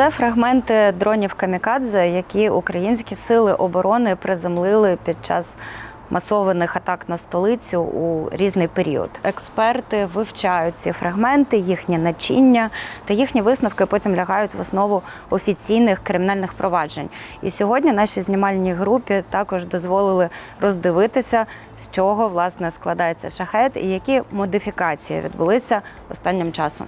Це фрагменти дронів Камікадзе, які українські сили оборони приземлили під час масованих атак на столицю у різний період. Експерти вивчають ці фрагменти, їхнє начиння та їхні висновки потім лягають в основу офіційних кримінальних проваджень. І сьогодні нашій знімальній групі також дозволили роздивитися, з чого власне складається шахет і які модифікації відбулися останнім часом.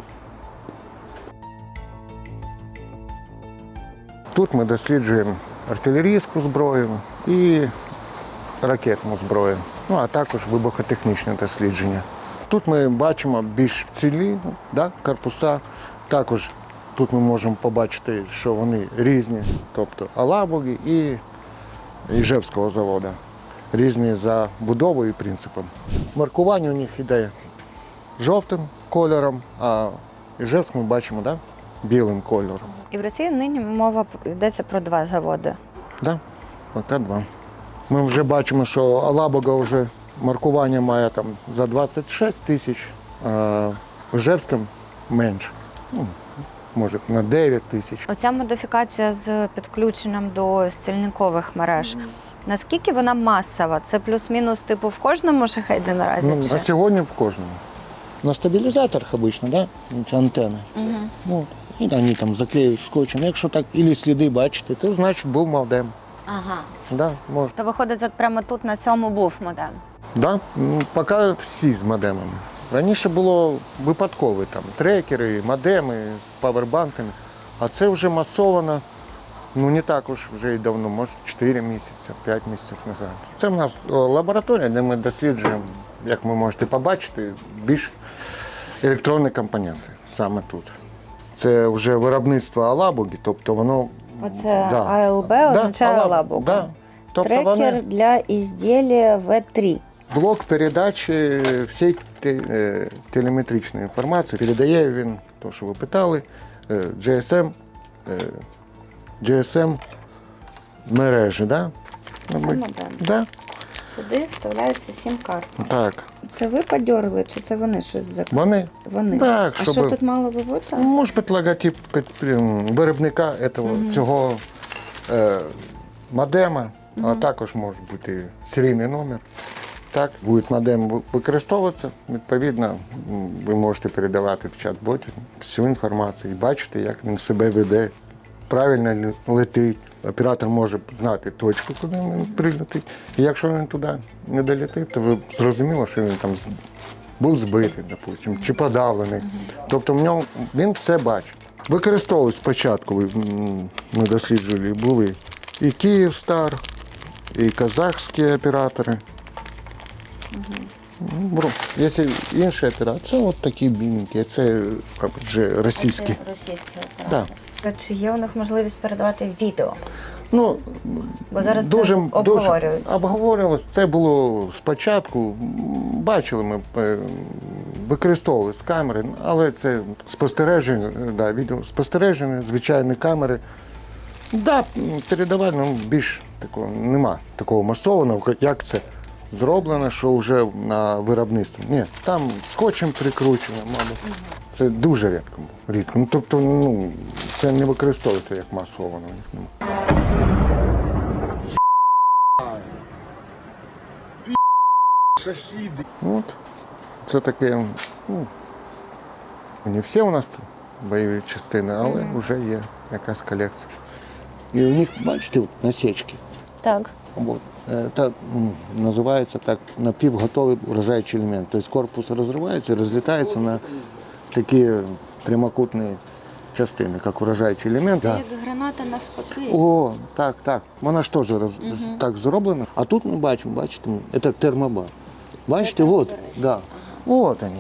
Тут ми досліджуємо артилерійську зброю і ракетну зброю, ну а також вибухотехнічне дослідження. Тут ми бачимо більш цілі да, корпуса. Також тут ми можемо побачити, що вони різні, тобто Алабуги і Іжевського заводу. Різні за будовою і принципом. Маркування у них іде жовтим кольором, а Іжевськ ми бачимо да, білим кольором. І в Росії нині мова йдеться про два заводи. Да, поки два. Ми вже бачимо, що Алабога вже маркування має там за 26 тисяч, а в Жевському менше. Ну, може на 9 тисяч. Оця модифікація з підключенням до стільникових мереж. Наскільки вона масова? Це плюс-мінус типу в кожному шахеді наразі? Ну, чи? на сьогодні в кожному. На стабілізаторах обично, да? ці антени. Мгм. Ну, і вони там заклеюють скотчем. Якщо так ілі сліди бачите, то значить був модем. Ага. Да, може. То виходить, от прямо тут на цьому був модем. Да? Ну, Поки всі з модемами. Раніше було випадкові там трекери, модеми з павербанками, а це вже масовано. Ну не так уж вже й давно, може 4 місяці, 5 місяців назад. Це в нас лабораторія, де ми досліджуємо, як ви можете побачити, більш електронні компоненти саме тут. Це вже виробництво Алабуги, тобто воно. Оце АЛБ означає Алаб- Алабуга. Да. Тобто Трекер вони... для ізділля В3. Блок передачі всієї е, телеметричної інформації передає він, то, що ви питали, е, GSM, е, GSM мережі, да? Ми-. Да? Сюди вставляється сім карт. Так. Це ви подьорли, чи це вони щось за Вони, вони? Так, а щоб- що тут мало би бути? ну, може бути логотип під- м, виробника этого, цього е, модема, а також може бути серійний номер. Так, буде модем ви- використовуватися, відповідно, м, ви можете передавати в чат-боті всю інформацію і бачити, як він себе веде, правильно лі- летить. Оператор може знати точку, куди він прилетить. І якщо він туди не долетить, то ви зрозуміло, що він там був збитий, допустим, чи подавлений. Тобто в ньому він все бачить. Використовували спочатку, ми досліджували, були і Київстар, і казахські оператори. Бро- Якщо інші оператори, це от такі біленькі, це вже російські. Російські Да. Чи є у них можливість передавати відео? Ну, Бо зараз дуже, це обговорюють. Дуже обговорювалось. Це було спочатку. Бачили ми, е, використовували з камери, але це спостереження, да, відео спостереження, звичайні камери. Да, передавати ну, більш такого нема такого масованого, як це зроблено, що вже на виробництві. Ні, там скотчем прикручено, мабуть. Це дуже рідко. рідко. Ну, тобто, ну, це не використовується як масово. У них нема. От. Це таке, ну, не всі у нас тут бойові частини, але вже є якась колекція. І у них, бачите, насічки. Так. От. Е, Та, називається так напівготовий вражаючий елемент. Тобто корпус розривається, розлітається на такі прямокутні частини, як вражаючий елемент. Да. Як граната навпаки. О, так, так. Вона ж теж роз... з- так зроблена. А тут ми бачимо, бачите, це термобар. Бачите, от, да. от вони.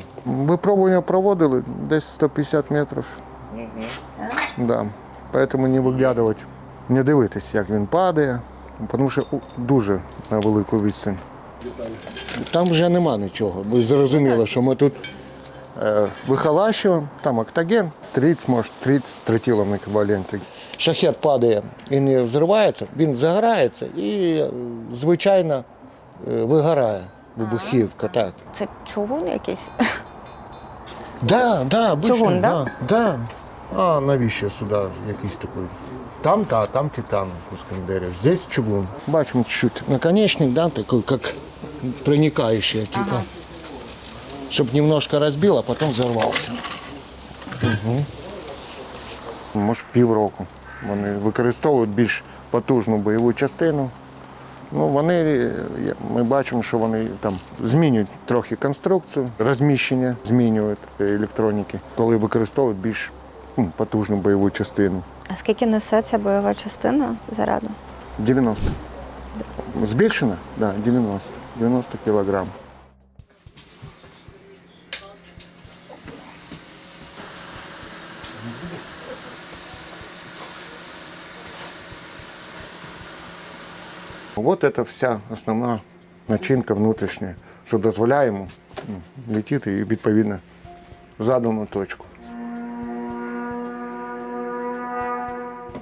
Випробування проводили десь 150 метрів. Да. Поэтому не виглядувати, не дивитись, як він падає, тому що дуже на велику відстань. Там вже нема нічого. Ви зрозуміли, що ми тут е, вихолащуємо, там октаген, 30, може 30 тротилом еквіваленти. Шахет падає і не взривається, він загорається і е, звичайно е, вигорає. Вибухівка, так. Це чугун якийсь? Да, да, обычно, Чугун, да? да? Да, А навіщо сюди якийсь такий? Там та, там титан в Іскандері. Здесь чугун. Бачимо чуть-чуть наконечник, да, такой, как проникающий, типа. Щоб немножко розбив, а потім взорвався. Угу. Може півроку. Вони використовують більш потужну бойову частину. Ну, вони, е, ми бачимо, що вони там змінюють трохи конструкцію, розміщення змінюють е, електроніки, коли використовують більш ну, потужну бойову частину. А скільки несе ця бойова частина заряду? 90. Збільшена? Так, да, 90. 90 кілограм. Вот это вся основна начинка внутрішня, що дозволяє йому летіти і відповідно в задану точку.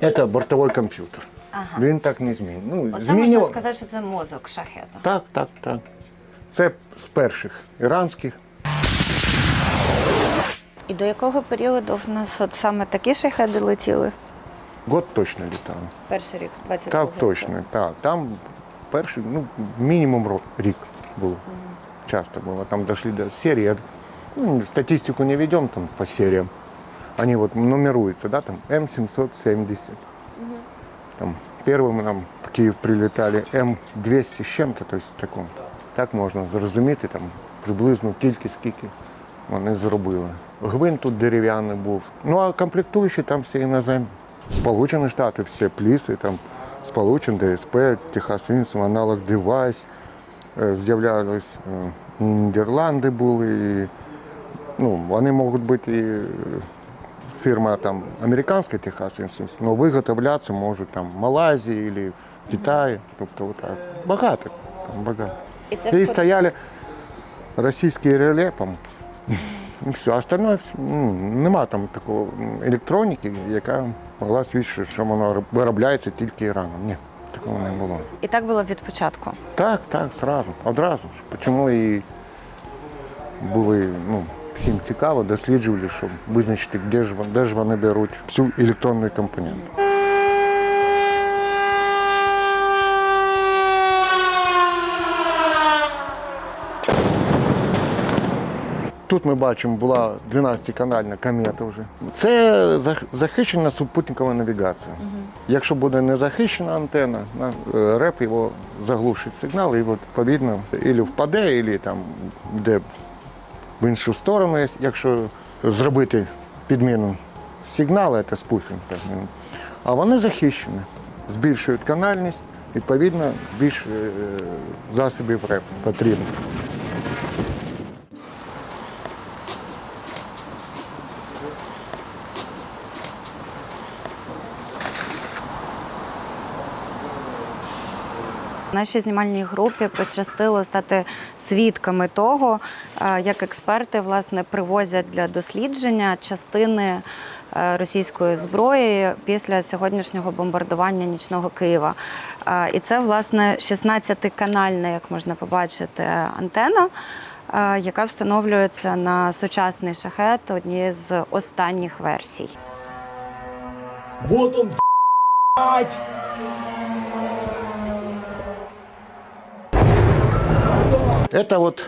Це бортовий комп'ютер. Ага. Він так не змінює. Ну, Оце можна сказати, що це мозок шахета. так, так, так. Це з перших іранських. І до якого періоду в нас от саме такі шахеди летіли? Год точно літав. Перший рік, 22 Так, точно. Так. Там перший, ну, мінімум ро- рік було. Часто було. Там дошли до серії. Ну, статистику не ведем там по сериям. Они вот нумеруются, да, там М770. Там первым нам в Київ прилітали М200 з чим-то, то есть таком. Так можна зрозуміти там приблизно кількість, скільки вони зробили. Гвинт тут дерев'яний був. Ну а комплектуючі там всі іноземні. Сполучені Штати, всі пліси, там Сполучен, ДСП, Техас Інсум, аналог Девайс. Е, З'являлись е, Нідерланди були. І, ну, вони можуть бути і е, фірма там американська Техас Інсус, але виготовлятися можуть там в Малайзії або в Китаї. Тобто отак. Багато. Там багато. І це І стояли російські реле, там, все. Остальное ну, нема там такого електроніки, яка могла свідчити, що воно виробляється тільки Іраном. Ні, такого не було. І так було від початку. Так, так, зразу, одразу. Чому і були, ну, всім цікаво, досліджували, щоб визначити, де ж, де ж вони беруть всю електронну компоненту. Тут ми бачимо, була 12-канальна комета вже. Це захищена супутникова навігація. Якщо буде не захищена антенна, е, реп його заглушить сигнал, і відповідно або впаде, або там де в іншу сторону, якщо зробити підміну сигналу, це спуфінг. так, ну. А вони захищені, збільшують канальність, відповідно, більше е, засобів реп потрібно. Нашій знімальній групі пощастило стати свідками того, е, як експерти власне привозять для дослідження частини е, російської зброї після сьогоднішнього бомбардування нічного Києва. Е, І це власне 16-канальна, як можна побачити, антена. Яка встановлюється на сучасний шахет однієї з останніх версій. Вот он, блядь! Це от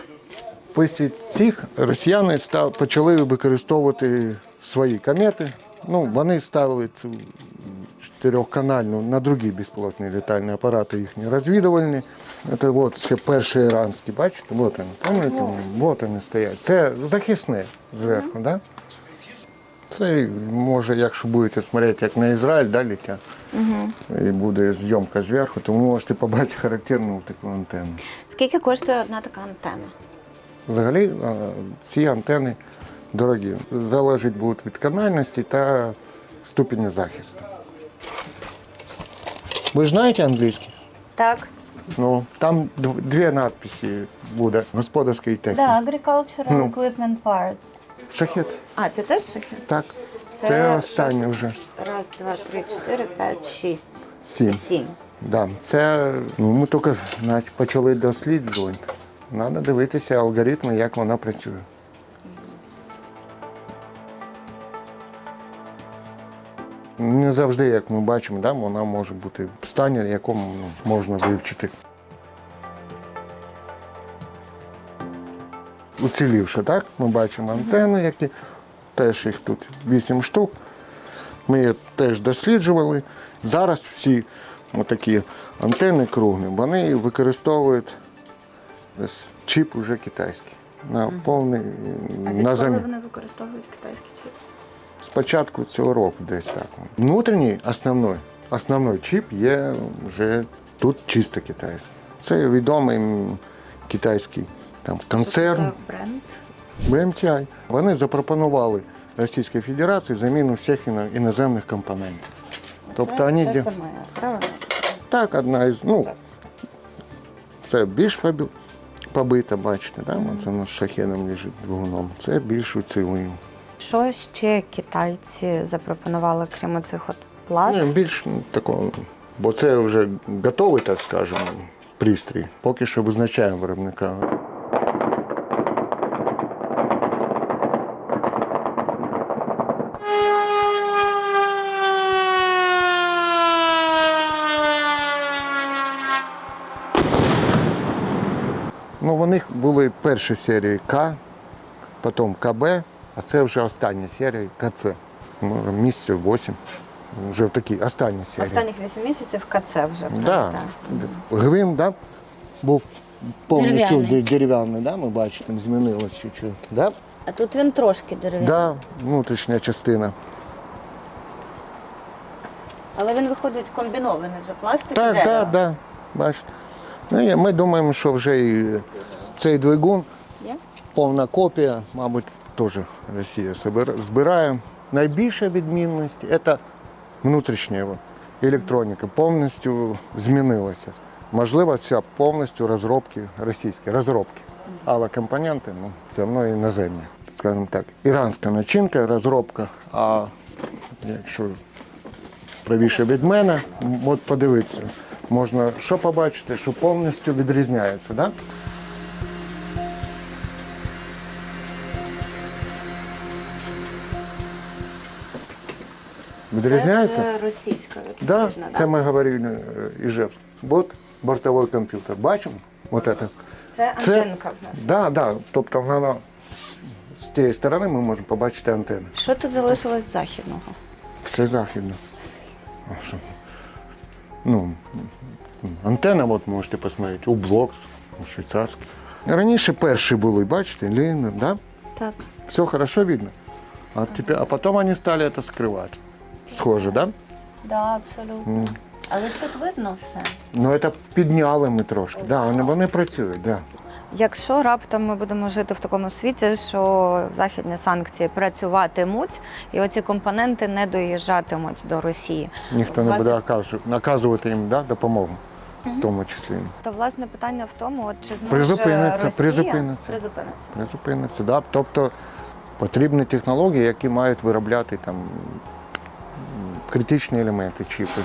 після цих росіяни став, почали використовувати свої комети. Ну, вони ставили цю чотирьохканальну на другі безпілотні літальні апарати їхні розвідувальні. Це от ще перші іранські, бачите, от вони, пам'ятаєте? От вони стоять. Це захисне зверху, так? Да? Це може, якщо будете смотрети, як на Ізраїль, да, летять, і буде зйомка зверху, то ви можете побачити характерну таку антенну. Скільки коштує одна така антенна? Взагалі е, ці антени дорогі. Залежить будуть від канальності та ступені захисту. Ви ж знаєте англійський? Так. Ну, там дві надписи буде господарської техніки. Да, agricultural Ну. equipment parts. Шахет. А, це теж шахет? Так. Це Це, останнє вже. Раз, два, три, чотири, п'ять, шість. Сім. Сім. Да. Це ну, ми тільки навіть почали досліджувати. Треба дивитися алгоритми, як вона працює. не завжди, як ми бачимо, да, вона може бути в стані, в якому ну, можна вивчити. Уцілівши, так? Ми бачимо антени, які теж їх тут 8 штук. Ми їх теж досліджували. Зараз всі такі антени круглі, вони використовують чіп уже китайський. На повний на замі- вони використовують китайські чіпи? Спочатку цього року десь так. Внутрішній основний, основний чіп є вже тут чисто китайський. Це відомий китайський там, концерн бренд. Вони запропонували Російській Федерації заміну всіх іно- іноземних компонентів. Тобто вони ді- саме, правильно? так, одна із, ну, це більш поби- побита, бачите, да? це над шахедом лежить двигуном. Це більш уцілий. Що ще китайці запропонували, крім цих от плат? Більш ну, такого, бо це вже готовий, так скажемо, пристрій. Поки що визначаємо виробника. Ну, у них були перші серії К, потім КБ, а це вже остання серія КЦ. Ну, місяців 8. Вже в такій останній серії. Останніх 8 місяців КЦ вже. Да. Гвин, да, був повністю Дерев'яний. да, ми бачимо, там змінилось чуть-чуть. Да? А тут він трошки дерев'яний. Да, внутрішня частина. Але він виходить комбінований вже пластик. Так, дерево. так, да, бачите. Ну, і ми думаємо, що вже і цей двигун, повна копія, мабуть, теж Росія збирає. Найбільша відмінність це внутрішня електроніка повністю змінилася. Можливо, вся повністю розробки російські розробки. Але компоненти ну, все одно іноземні. Скажімо так, іранська начинка, розробка. А якщо правіше від мене, от подивитися, можна що побачити, що повністю відрізняється. Да? Відрізняється? Це вже російська Да, відповідна, це ми говорили е, Іжевськ. Вот бортовий комп'ютер. Бачимо? Вот это. Це Це- антенка в нас. Да, да. Тобто воно з тієї сторони ми можемо побачити антенну. Що тут залишилось з західного? Все західно. А що? Ну, антенна, от можете посмотрети, у Блокс, у швейцарський. Раніше перші були, бачите, Лінер, да? Так. Все хорошо видно. А, теперь, а потом они стали это скрывать. Схоже, да? Да, абсолютно. Але тут видно все. Ну, це підняли ми трошки. Да, вони, вони працюють, да. Якщо раптом ми будемо жити в такому світі, що західні санкції працюватимуть, і оці компоненти не доїжджатимуть до Росії, Ніхто не буде наказувати їм да, допомогу, в тому числі. то власне питання в тому, от чи зможе Призупиниться, Росія призупиниться. призупиниться. Призупиниться, да. Тобто потрібні технології, які мають виробляти там критичні елементи, чіпи.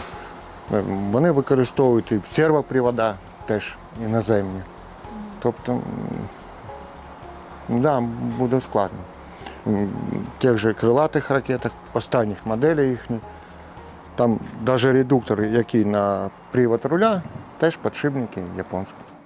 Е, Вони використовують і сервопривода теж іноземні. Тобто, да, буде складно. Тих же крилатих ракетах, останніх моделей їхніх, там навіть редуктор, який на привод руля, теж підшипники японські.